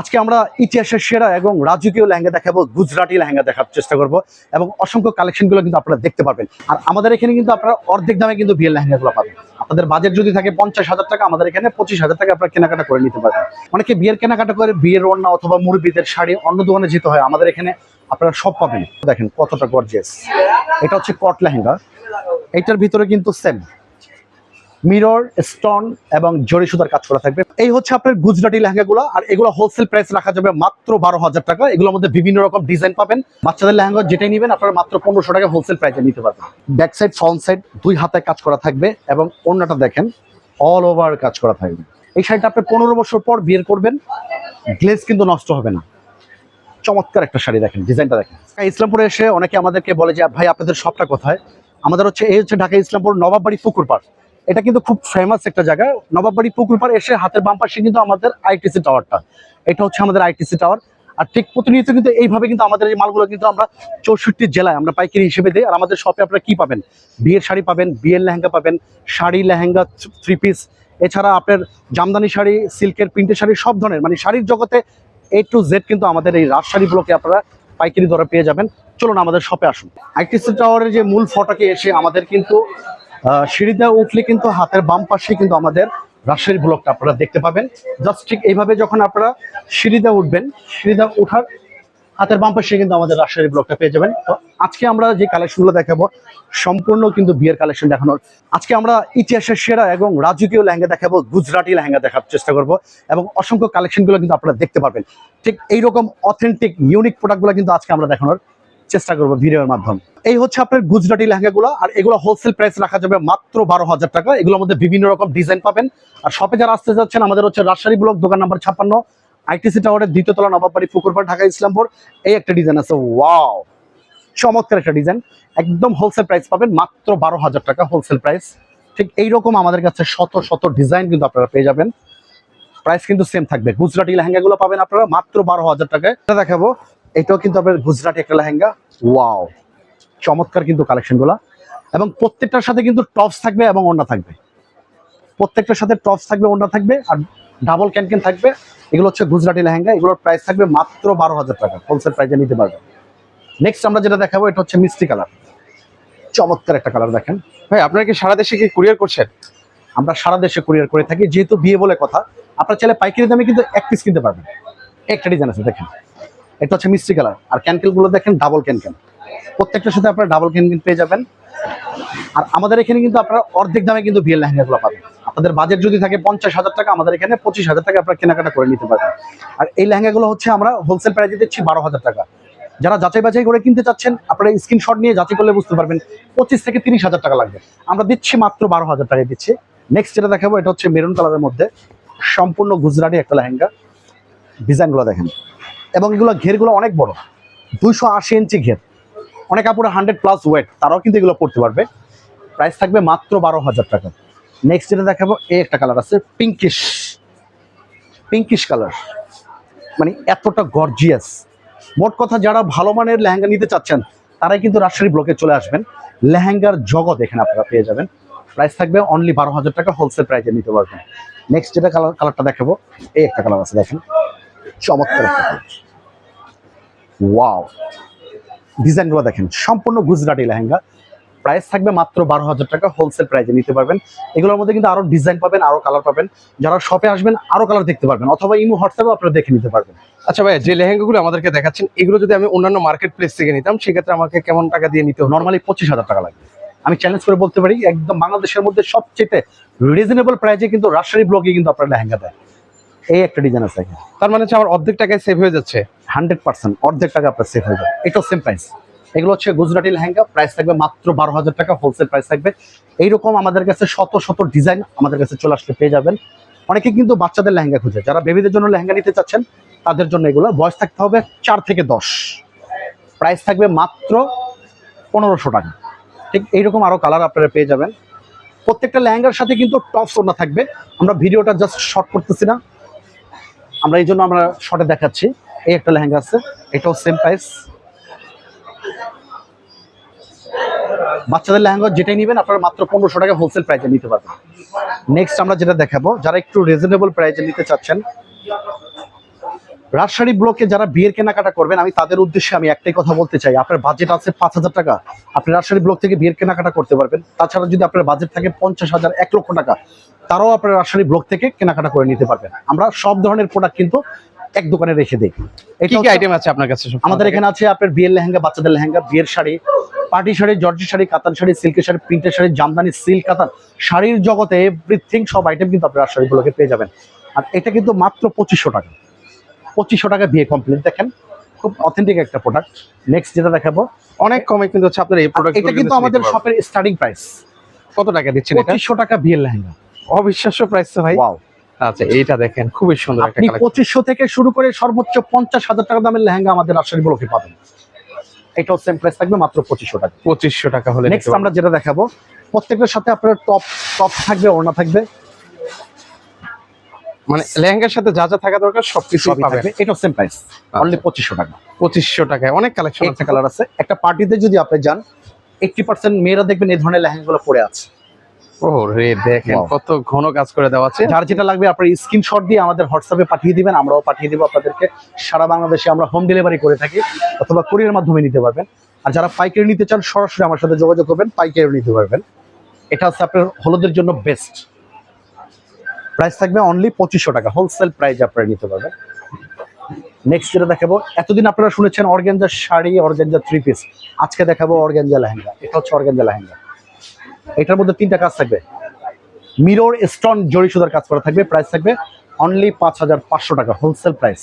আজকে আমরা ইতিহাসের সেরা এবং রাজকীয় লেহেঙ্গা দেখাবো, গুজরাটি লেহেঙ্গা দেখার চেষ্টা করব এবং অসংখ্য কালেকশনগুলো কিন্তু আপনারা দেখতে পারবেন। আর আমাদের এখানে কিন্তু আপনারা অর্ধেক দামে কিন্তু বিয়ের লেহেঙ্গাগুলো পাবেন। আপনাদের বাজেট যদি থাকে পঞ্চাশ হাজার টাকা, আমাদের এখানে পঁচিশ হাজার টাকা আপনারা কেনাকাটা করে নিতে পারবেন। অনেকে বিয়ের কেনাকাটা করে বিয়ের ওড়না অথবা মুরব্বীদের শাড়ি অন্য দোকানে যেতে হয়, আমাদের এখানে আপনারা সব পাবেন। দেখেন কতটা গর্জিয়াস এটা হচ্ছে কট লেহেঙ্গা। এইটার ভিতরে কিন্তু সেম মিরর, স্টোন এবং জরি সুতার কাজ করা থাকবে। এই হচ্ছে আপনার গুজরাটি লেহেঙ্গাগুলো, আর এগুলো হোলসেল প্রাইস রাখা যাবে মাত্র বারো হাজার টাকা। এগুলোর মধ্যে বিভিন্ন রকম ডিজাইন পাবেন। বাচ্চাদের লেহেঙ্গা যেটাই নেবেন, আপনারা মাত্র পনেরোশো টাকা হোলসেল প্রাইসে নিতে পারবেন। ব্যাক সাইড ফ্রন্ট সাইড দুই হাতে কাজ করা থাকবে এবং অন্যটা দেখেন অল ওভার কাজ করা থাকবে। এই শাড়িটা আপনি পনেরো বছর পর বিয়ে করবেন গ্লেজ কিন্তু নষ্ট হবে না। চমৎকার একটা শাড়ি দেখেন ডিজাইনটা দেখেন। ইসলামপুরে এসে অনেকে আমাদেরকে বলে যে, ভাই, আপনাদের সবটা কোথায়? আমাদের হচ্ছে, এই হচ্ছে ঢাকা ইসলামপুর নবাববাড়ি পুকুর পাড়। এটা কিন্তু খুব ফেমাস একটা জায়গা। নবাববাড়ি পুকুর পাড় এসে হাতের বাম পাশে কিন্তু আমাদের আইটিসি টাওয়ারটা এটা হচ্ছে আমাদের আইটিসি টাওয়ার আর ঠিক প্রতিনিয়ত কিন্তু এইভাবে কিন্তু আমাদের এই মালগুলো কিন্তু আমরা চৌষট্টি জেলায় আমরা পাইকারি হিসেবে দিই। আর আমাদের শপে আপনারা কি পাবেন? বিয়ের শাড়ি পাবেন, বিয়ের লেহেঙ্গা পাবেন, শাড়ি, লেহেঙ্গা, থ্রি পিস এছাড়া আপনার জামদানি শাড়ি সিল্কের প্রিন্টের শাড়ি, সব ধরনের। মানে শাড়ির জগতে এ টু জেড কিন্তু আমাদের এই রাজশাড়ি ব্লকে আপনারা পাইকারি দরে পেয়ে যাবেন। চলুন আমাদের শপে আসুন। আইটিসি টাওয়ারের যে মূল ফটকে এসে আমাদের কিন্তু সিঁড়িতে উঠলে কিন্তু হাতের বাম পাশে কিন্তু আমাদের রাজশাহী ব্লকটা আপনারা দেখতে পাবেন। জাস্ট ঠিক এইভাবে যখন আপনারা সিঁড়িতে উঠবেন, সিঁড়িতে ওঠার হাতের বাম পাশে কিন্তু আমাদের রাজশাহী ব্লকটা পেয়ে যাবেন। তো আজকে আমরা যে কালেকশনগুলো দেখাবো, সম্পূর্ণ কিন্তু বিয়ের কালেকশন দেখানোর। আজকে আমরা ইতিহাসের সেরা এবং রাজকীয় লেহেঙ্গা দেখাবো, গুজরাটি লেহেঙ্গা দেখার চেষ্টা করব এবং অসংখ্য কালেকশনগুলো কিন্তু আপনারা দেখতে পারবেন। ঠিক এইরকম অথেন্টিক ইউনিক প্রোডাক্টগুলো কিন্তু আজকে আমরা দেখানোর চেষ্টা করব ভিডিওর মাধ্যমে। এই হচ্ছে আপনার গুজরাটি লেহেঙ্গাগুলো, আর এগুলো হোলসেল প্রাইস রাখা যাবে মাত্র বারো হাজার টাকা। এগুলোর মধ্যে বিভিন্ন রকম ডিজাইন পাবেন। আর শপে যারা আসতে যাচ্ছেন, আমাদের হচ্ছে রাজশাহী ব্লক দোকান নাম্বার ছাপ্পান্ন আইটিসি টাওয়ারের দ্বিতীয় তলা, নবাববাড়ি পুকুরপাড় ঢাকা, ইসলামপুর। এই একটা ডিজাইন আছে ওয়াও চমৎকার একটা ডিজাইন একদম হোলসেল প্রাইস পাবেন মাত্র বারো হাজার টাকা হোলসেল প্রাইস ঠিক এইরকম আমাদের কাছে শত শত ডিজাইন কিন্তু আপনারা পেয়ে যাবেন। প্রাইস কিন্তু সেম থাকবে। গুজরাটি লেহেঙ্গাগুলো পাবেন আপনারা মাত্র বারো হাজার টাকায়। দেখাবো। এটাও কিন্তু আপনার গুজরাটি একটা লেহেঙ্গা। ওয়াও চমৎকার কিন্তু কালেকশনগুলো। এবং প্রত্যেকটার সাথে কিন্তু টপস থাকবে এবং ওন্না থাকবে। প্রত্যেকটার সাথে টপস থাকবে ওন্না থাকবে আর ডাবল ক্যানকেন থাকবে। এগুলো হচ্ছে গুজরাটি লেহেঙ্গা। এগুলোর প্রাইস থাকবে মাত্র বারো হাজার টাকা। হোলসেল প্রাইসে নিতে পারবে নেক্সট আমরা যেটা দেখাবো এটা হচ্ছে মিষ্টি কালার। চমৎকার একটা কালার দেখেন। ভাই আপনারা কি সারা দেশে কি কুরিয়ার করছেন? আমরা সারা দেশে কুরিয়ার করে থাকি। যেহেতু বিয়ে বলে কথা আপনার চাইলে পাইকারি দামে কিন্তু এক পিস কিনতে পারবেন। একটা ডিজাইন আছে দেখেন। এটা হচ্ছে মিষ্টি কালার। আর ক্যানকেলগুলো দেখেন ডাবল ক্যানকেন প্রত্যেকটার সাথে আপনারা ডাবল ক্যানকেন পেয়ে যাবেন। আর আমাদের এখানে কিন্তু আপনারা অর্ধেক দামে কিন্তু বিয়ের লেহেঙ্গাগুলো পাবেন। আপনাদের বাজেট যদি থাকে পঞ্চাশ হাজার টাকা, আমাদের এখানে পঁচিশ হাজার টাকা আপনারা কেনাকাটা করে নিতে পারবেন। আর এই লেহেঙ্গাগুলো হচ্ছে আমরা হোলসেল প্রাইসে দিচ্ছি বারো হাজার টাকা। যারা যাচাই বাছাই করে কিনতে চাচ্ছেন, আপনারা স্ক্রিনশট নিয়ে যাচাই করলে বুঝতে পারবেন, পঁচিশ থেকে তিরিশ হাজার টাকা লাগবে। আমরা দিচ্ছি মাত্র বারো হাজার টাকায় দিচ্ছি। নেক্সট যেটা দেখাবো, এটা হচ্ছে মেরুন কালারের মধ্যে সম্পূর্ণ গুজরাটি একটা লেহেঙ্গা। ডিজাইনগুলো দেখেন। এবং এগুলো ঘেরগুলো অনেক বড়। দুইশো আশি ইঞ্চি ঘের। অনেক কাপড়ে হান্ড্রেড প্লাস ওয়েট তারাও কিন্তু এগুলো পড়তে পারবে। প্রাইস থাকবে মাত্র বারো হাজার টাকা। নেক্সট যেটা দেখাবো, এই একটা কালার আছে পিঙ্কিশ পিঙ্কিশ কালার মানে এতটা গর্জিয়াস মোট কথা যারা ভালো মানের লেহেঙ্গা নিতে চাচ্ছেন, তারাই কিন্তু রাজশাহী ব্লকে চলে আসবেন। লেহেঙ্গার জগৎ এখানে আপনারা পেয়ে যাবেন। প্রাইস থাকবে অনলি বারো হাজার টাকা হোলসেল প্রাইসে নিতে পারবেন। নেক্সট যেটা কালার কালারটা দেখাবো, এই একটা কালার আছে, দেখেন। চমৎকার একটা ওয়াও ডিজাইনগুলো দেখেন সম্পূর্ণ গুজরাটি লেহেঙ্গা। প্রাইস থাকবে মাত্র বারো হাজার টাকা হোলসেল প্রাইসে নিতে পারবেন। এগুলোর মধ্যে কিন্তু আরও ডিজাইন পাবেন আরও কালার পাবেন। যারা শপে আসবেন আরও কালার দেখতে পারবেন অথবা ইমো হোয়াটসঅ্যাপে আপনারা দেখে নিতে পারবেন। আচ্ছা ভাই যে লেহেঙ্গাগুলো আমাদেরকে দেখাচ্ছেন এগুলো যদি আমি অন্যান্য মার্কেট প্লেস থেকে নিতাম সেক্ষেত্রে আমাকে কেমন টাকা দিয়ে নিতে নর্মালি পঁচিশ হাজার টাকা লাগবে। আমি চ্যালেঞ্জ করে বলতে পারি একদম বাংলাদেশের মধ্যে সবচেয়ে রিজনেবল প্রাইসে কিন্তু রাজশাহী ব্লকে কিন্তু আপনার লেহেঙ্গা দেয় এই একটা ডিজাইন আছে তার মানে হচ্ছে আমার অর্ধেক টাকায় সেভ হয়ে যাচ্ছে। হান্ড্রেড পার্সেন্ট অর্ধেক টাকা আপনার সেভ হয়ে যাবে। এটাও সেম প্রাইস এগুলো হচ্ছে গুজরাটি লেহেঙ্গা প্রাইস থাকবে মাত্র বারো হাজার টাকা হোলসেল প্রাইস থাকবে। এইরকম আমাদের কাছে শত শত ডিজাইন আমাদের কাছে চলে আসলে পেয়ে যাবেন। অনেকে কিন্তু বাচ্চাদের লেহেঙ্গা খুঁজে। যারা বেবিদের জন্য লেহেঙ্গা নিতে চাচ্ছেন তাদের জন্য এগুলো। বয়স থাকতে হবে চার থেকে দশ। প্রাইস থাকবে মাত্র পনেরোশো টাকা। ঠিক এইরকম আরও কালার আপনারা পেয়ে যাবেন। প্রত্যেকটা লেহেঙ্গার সাথে কিন্তু টপ সোনা থাকবে। আমরা ভিডিওটা জাস্ট শর্ট করতেছি না। আমরা এই জন্য আমরা শর্টে দেখাচ্ছি। এই একটা লেহেঙ্গা আছে, এটাও সেম প্রাইস বাচ্চাদের লেহেঙ্গা যেটাই নেবেন, আপনারা মাত্র পনেরোশো টাকা হোলসেল প্রাইসে নিতে পারবেন। নেক্সট আমরা যেটা দেখাবো, যারা একটু রিজনেবল প্রাইসে নিতে চাচ্ছেন, রাজশাহী ব্লকে যারা বিয়ের কেনাকাটা করবেন, আমি তাদের উদ্দেশ্যে আমি একটাই কথা বলতে চাই, আপনার বাজেট আছে পাঁচ হাজার টাকা, আপনি রাজশাহী ব্লক থেকে বিয়ের কেনাকাটা করতে পারবেন। তাছাড়া যদি আপনার বাজেট থাকে পঞ্চাশ হাজার, এক লক্ষ টাকা তারাও আপনার রাজশাহী ব্লক থেকে কেনাকাটা করে নিতে পারবেন। আমরা সব ধরনের প্রোডাক্ট কিন্তু এক দোকানে রেখে দিই। কি আইটেম আছে আপনার কাছে আমাদের এখানে আছে আপনার বিয়ের লেহেঙ্গা বাচ্চাদের লেহেঙ্গা বিয়ের শাড়ি পার্টি শাড়ি জর্জি শাড়ি কাতান শাড়ি সিল্কের শাড়ি প্রিন্টের শাড়ি জামদানি সিল্ক কাতান। শাড়ির জগতে এভরিথিং সব আইটেম কিন্তু আপনারা শাড়িগুলোকে পেয়ে যাবেন। আর এটা কিন্তু মাত্র পঁচিশশো টাকা। পঁচিশশো টাকা বিয়ে কমপ্লিট দেখেন খুব অথেন্টিক একটা প্রোডাক্ট নেক্সট যেটা দেখাবো অনেক কমে কিন্তু হচ্ছে আপনার এই প্রোডাক্ট এটা কিন্তু আমাদের শপের স্টার্টিং প্রাইস কত টাকা দিচ্ছেন পঁচিশশো টাকা বিয়ের লেহেঙ্গা। অবিশ্বাস্য প্রাইস তো ভাই। ওয়াও আচ্ছা এইটা দেখেন খুবই সুন্দর একটা আপনি পঁচিশশো থেকে শুরু করে সর্বোচ্চ পঞ্চাশ হাজার টাকা দামের লেহেঙ্গা আমাদের রাজশাহী ব্লকে পাবেন। এটাও সেম প্রাইস থাকবে মাত্র পঁচিশশো টাকা। পঁচিশশো টাকা হলে নেক্সট আমরা যেটা দেখাবো প্রত্যেকটার সাথে আপনার টপ টপ থাকবে ওড়না থাকবে। মানে লেহেঙ্গার সাথে যা যা থাকা দরকার সবকিছু পাবেন। থাকবে এটাও সেম প্রাইস অনলি পঁচিশশো টাকা। পঁচিশশো টাকায় অনেক কালেকশন একটা কালার আছে একটা পার্টিতে যদি আপনি যান এইটটি পার্সেন্ট মেয়েরা দেখবেন এই ধরনের লেহেঙ্গাগুলো পরে আছে। ও রে দেখেন কত ঘন কাজ করে দেওয়া আছে। যার যেটা লাগবে আপনার স্ক্রিনশট দিয়ে আমাদের হোয়াটসঅ্যাপে পাঠিয়ে দিবেন আমরাও পাঠিয়ে দিব আপনাদেরকে। সারা বাংলাদেশে আমরা হোম ডেলিভারি করে থাকি অথবা কুরিয়ার মাধ্যমে নিতে পারবেন। আর যারা পাইকারি নিতে চান সরাসরি আমার সাথে যোগাযোগ করবেন পাইকারি নিতে পারবেন। এটা হচ্ছে আপনার হলুদের জন্য বেস্ট প্রাইস থাকবে অনলি পঁচিশশো টাকা। হোলসেল প্রাইস আপনারা নিতে পারবেন। নেক্সট যেটা দেখাবো এতদিন আপনারা শুনেছেন অর্গেঞ্জার শাড়ি অর্গেঞ্জা থ্রি পিস আজকে দেখাবো অর্গেঞ্জা লেহেঙ্গা। এটা হচ্ছে অর্গেঞ্জা লেহেঙ্গা। এটার মধ্যে তিনটা কাজ থাকবে। মিরর স্টোন জড়ি সুতার কাজ করা থাকবে। প্রাইস থাকবে অনলি পাঁচ হাজার পাঁচশো টাকা হোলসেল প্রাইস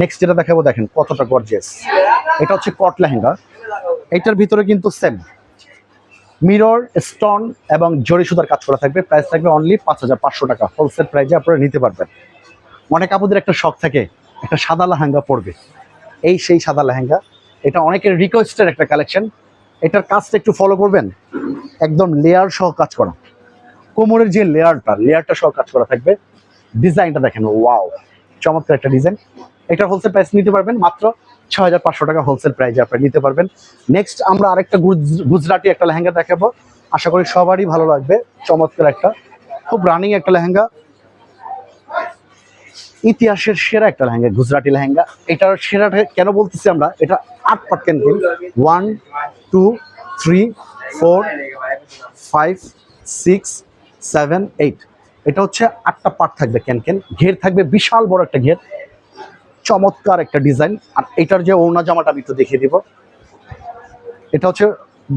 নেক্সট যেটা দেখাবো, দেখেন কতটা গর্জেস এটা হচ্ছে কট লেহেঙ্গা। এটার ভিতরে কিন্তু সেম মিরর স্টোন এবং জড়ি সুতার কাজ করা থাকবে। প্রাইস থাকবে অনলি পাঁচ হাজার পাঁচশো টাকা হোলসেল প্রাইসে আপনারা নিতে পারবেন। অনেক আপুদের একটা শখ থাকে, একটা সাদা লেহেঙ্গা পরবে। এই সেই সাদা লেহেঙ্গা। এটা অনেকের রিকোয়েস্টের একটা কালেকশন এটার কাজটা একটু ফলো করবেন? একদম লেয়ার সহ কাজ করা। কোমরের যে লেয়ারটা লেয়ারটা সহ কাজ করা থাকবে। ডিজাইনটা দেখেন ওয়াও চমৎকার একটা ডিজাইন এটার হোলসেল প্রাইস নিতে পারবেন মাত্র ছ হাজার পাঁচশো টাকা হোলসেল প্রাইসে আপনারা নিতে পারবেন। নেক্সট আমরা আরেকটা গুজ- গুজরাটি একটা লেহেঙ্গা দেখাবো। আশা করি সবারই ভালো লাগবে। চমৎকার একটা, খুব রানিং একটা লেহেঙ্গা। ইতিহাসের সেরা একটা লেহেঙ্গা, গুজরাটি লেহেঙ্গা। এটার সেরাটা কেন বলতেছি আমরা? এটা আট part ক্যানকেন one two three four five six seven eight এটা হচ্ছে আটটা পার্ট থাকবে ক্যানকেন ঘের থাকবে বিশাল বড় একটা ঘের, চমৎকার একটা ডিজাইন আর এটার যে ওড়না জামাটা আমি একটু দেখিয়ে দিব, এটা হচ্ছে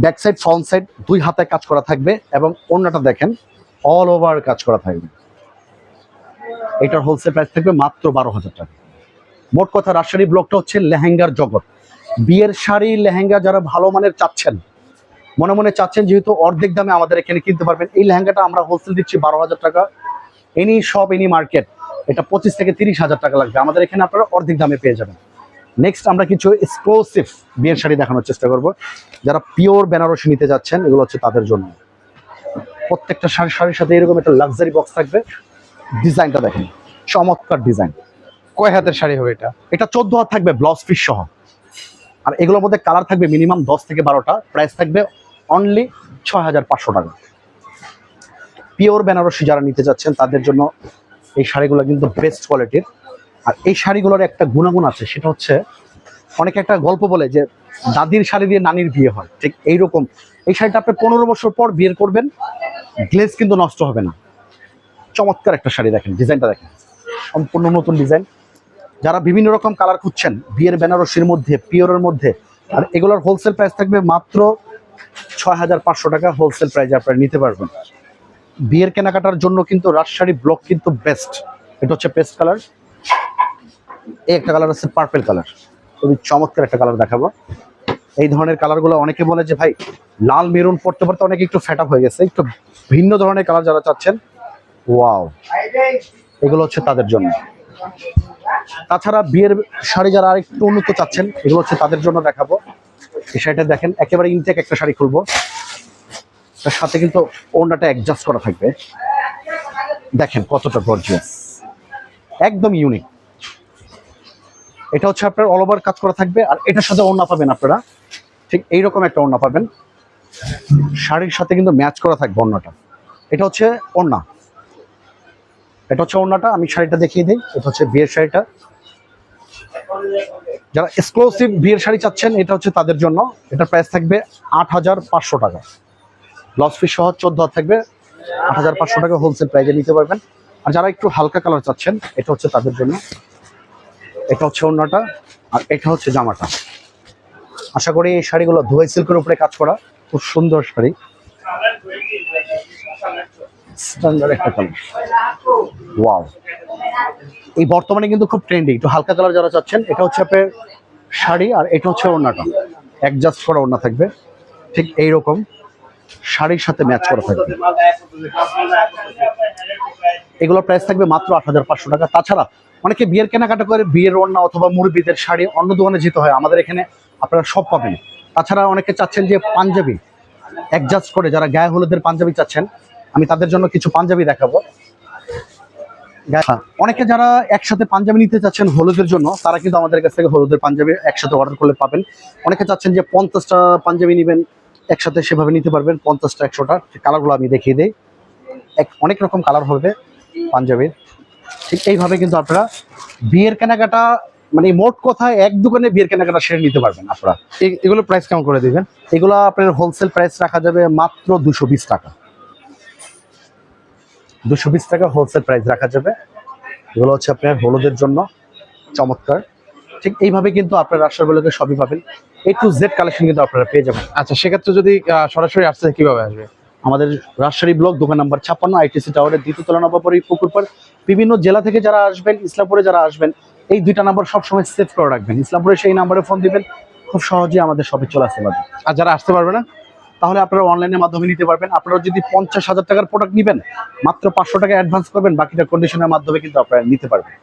ব্যাক সাইড ফ্রন্ট সাইড দুই হাতে কাজ করা থাকবে এবং ওড়নাটা দেখেন অল ওভার কাজ করা থাকবে। এটার হোলসেল প্রাইস থাকবে মাত্র বারো হাজার টাকা। মোট কথা, রাজশাহী ব্লকটা হচ্ছে লেহেঙ্গার জগৎ। বিয়ের শাড়ি, লেহেঙ্গা যারা ভালো মানের চাচ্ছেন, মনে মনে চাচ্ছেন যেহেতু অর্ধেক দামে আমাদের এখানে কিনতে পারবেন। এই লেহেঙ্গাটা আমরা হোলসেল দিচ্ছি বারো হাজার টাকা। এনি সব এনি মার্কেট এটা পঁচিশ থেকে তিরিশ হাজার টাকা লাগবে। আমাদের এখানে আপনারা অর্ধেক দামে পেয়ে যাবেন। নেক্সট আমরা কিছু এক্সক্লুসিভ বিয়ের শাড়ি দেখানোর চেষ্টা করব। যারা পিওর বেনারসি নিতে যাচ্ছেন, এগুলো হচ্ছে তাদের জন্য। প্রত্যেকটা শাড়ি, শাড়ির সাথে এরকম একটা লাক্সারি বক্স থাকবে। ডিজাইনটা দেখেন। চমৎকার ডিজাইন কয় হাতের শাড়ি হবে এটা? এটা চোদ্দ হাত থাকবে ব্লাউজ পিস সহ। আর এগুলোর মধ্যে কালার থাকবে মিনিমাম দশ থেকে বারোটা প্রাইস থাকবে অনলি ছয় হাজার পাঁচশো টাকা। পিওর বেনারসি যারা নিতে যাচ্ছেন, তাদের জন্য এই শাড়িগুলো কিন্তু বেস্ট কোয়ালিটির আর এই শাড়িগুলোর একটা গুণাগুণ আছে, সেটা হচ্ছে অনেকে একটা গল্প বলে যে দাদির শাড়ি দিয়ে নানির বিয়ে হয়। ঠিক এইরকম। এই শাড়িটা আপনি পনেরো বছর পর বিয়ে করবেন গ্লেজ কিন্তু নষ্ট হবে না। চমৎকার একটা শাড়ি দেখেন, ডিজাইনটা দেখেন। সম্পূর্ণ নতুন ডিজাইন। যারা বিভিন্ন রকম কালার খুঁজছেন, বিয়ের বেনারসির মধ্যে, পিওরের মধ্যে, আর এগুলোর হোলসেল প্রাইস থাকবে মাত্র ছয় হাজার পাঁচশো টাকা হোলসেল প্রাইসে আপনারা নিতে পারবেন। বিয়ের কেনাকাটার জন্য কিন্তু রাজশাড়ি ব্লক কিন্তু বেস্ট এটা হচ্ছে পেস্ট কালার এই একটা কালার আছে পার্পেল কালার খুবই চমৎকার একটা কালার দেখাবো। এই ধরনের কালারগুলো অনেকে বলে যে, ভাই, লাল মেরুন পড়তে পড়তে অনেকে একটু ফ্যাট হয়ে গেছে। একটু ভিন্ন ধরনের কালার যারা চাচ্ছেন ওয়াও এগুলো হচ্ছে তাদের জন্য। তাছাড়া বিয়ের শাড়ি যারা আরেকটু উন্নত চাচ্ছেন, এগুলো হচ্ছে তাদের জন্য দেখাবো। এই শাড়িটা দেখেন, একেবারে ইনটেক একটা শাড়ি খুলবো। তার সাথে কিন্তু ওড়নাটা অ্যাডজাস্ট করা থাকবে। দেখেন কতটা গর্জিয়াস একদম ইউনিক এটা হচ্ছে আপনার অল ওভার কাজ করা থাকবে, আর এটার সাথে ওড়না পাবেন আপনারা। ঠিক এইরকম একটা ওড়না পাবেন। শাড়ির সাথে কিন্তু ম্যাচ করা থাকবে ওড়নাটা। এটা হচ্ছে ওড়না। এটা হচ্ছে ওড়নাটা, আমি শাড়িটা দেখিয়ে দিই। এটা হচ্ছে বিয়ের শাড়িটা। যারা এক্সক্লুসিভ বিয়ের শাড়ি চাচ্ছেন, এটা হচ্ছে তাদের জন্য। এটা প্রাইস থাকবে আট হাজার পাঁচশো টাকা। লস ফিস সহ চোদ্দ থাকবে। আট হাজার পাঁচশো টাকা হোলসেল প্রাইজে নিতে পারবেন। আর যারা একটু হালকা কালার চাচ্ছেন, এটা হচ্ছে তাদের জন্য। এটা হচ্ছে অন্যটা আর এটা হচ্ছে জামাটা। আশা করি এই শাড়িগুলো ধোয়াই সিল্কের উপরে কাজ করা। খুব সুন্দর শাড়ি। স্ট্যান্ডার্ড একটা কালার ওয়াও এই বর্তমানে কিন্তু খুব ট্রেন্ডি একটু হালকা কালার যারা চাচ্ছেন, এটা হচ্ছে আপনার শাড়ি আর এটা হচ্ছে ওড়নাটা। অ্যাডজাস্ট করা ওড়না থাকবে। ঠিক এইরকম শাড়ির সাথে ম্যাচ করা থাকবে। এগুলোর প্রাইস থাকবে মাত্র আট হাজার পাঁচশো টাকা। তাছাড়া অনেকে বিয়ের কেনাকাটা করে, বিয়ের ওড়না অথবা মুরব্বীদের শাড়ি অন্য দোকানে যেতে হয়। আমাদের এখানে আপনারা সব পাবেন। তাছাড়া অনেকে চাচ্ছেন যে পাঞ্জাবি। অ্যাডজাস্ট করে যারা গায়ে হলুদের পাঞ্জাবি চাচ্ছেন আমি তাদের জন্য কিছু পাঞ্জাবি দেখাবো। হ্যাঁ, অনেকে যারা একসাথে পাঞ্জাবি নিতে চাচ্ছেন হলুদের জন্য তারা কিন্তু আমাদের কাছ থেকে হলুদের পাঞ্জাবি একসাথে অর্ডার করলে পাবেন। অনেকে চাচ্ছেন যে পঞ্চাশটা পাঞ্জাবি নেবেন একসাথে সেভাবে নিতে পারবেন পঞ্চাশটা একশোটা। কালারগুলো আমি দেখিয়ে দিই। এক অনেক রকম কালার হবে পাঞ্জাবির। ঠিক এইভাবে কিন্তু আপনারা বিয়ের কেনাকাটা মানে মোট কথায় এক দোকানে বিয়ের কেনাকাটা সেরে নিতে পারবেন আপনারা। এগুলো প্রাইস কেমন করে দিবেন? এগুলো আপনার হোলসেল প্রাইস রাখা যাবে মাত্র দুশো বিশ টাকা। দুশো বিশ টাকা হোলসেল প্রাইস রাখা যাবে। এগুলো হচ্ছে আপনার হলুদের জন্য চমৎকার। ঠিক এইভাবে কিন্তু আপনার রাস্তাগুলোকে সবই পাবেন। এ টু জেড কালেকশন কিন্তু আপনারা পেয়ে যাবেন। আচ্ছা সেক্ষেত্রে যদি সরাসরি আসতে কীভাবে আসবে? আমাদের রাজশাহী ব্লক দোকান নাম্বার ছাপ্পান্ন আইটিসি টাওয়ারের দ্বিতীয় তলা নবাবরী পুকুরপাড়। বিভিন্ন জেলা থেকে যারা আসবেন ইসলামপুরে যারা আসবেন এই দুইটা নাম্বার সবসময় সেভ করে রাখবেন। ইসলামপুরে সেই নাম্বারে ফোন দিবেন। খুব সহজেই আমাদের শপে চলে আসতে পারবেন। আর যারা আসতে পারবে না? তাহলে আপনারা অনলাইনের মাধ্যমে নিতে পারবেন। আপনারা যদি পঞ্চাশ হাজার টাকার প্রোডাক্ট নেবেন, মাত্র পাঁচশো টাকা অ্যাডভান্স করবেন, বাকিটা কন্ডিশনের মাধ্যমে কিন্তু আপনারা নিতে পারবেন।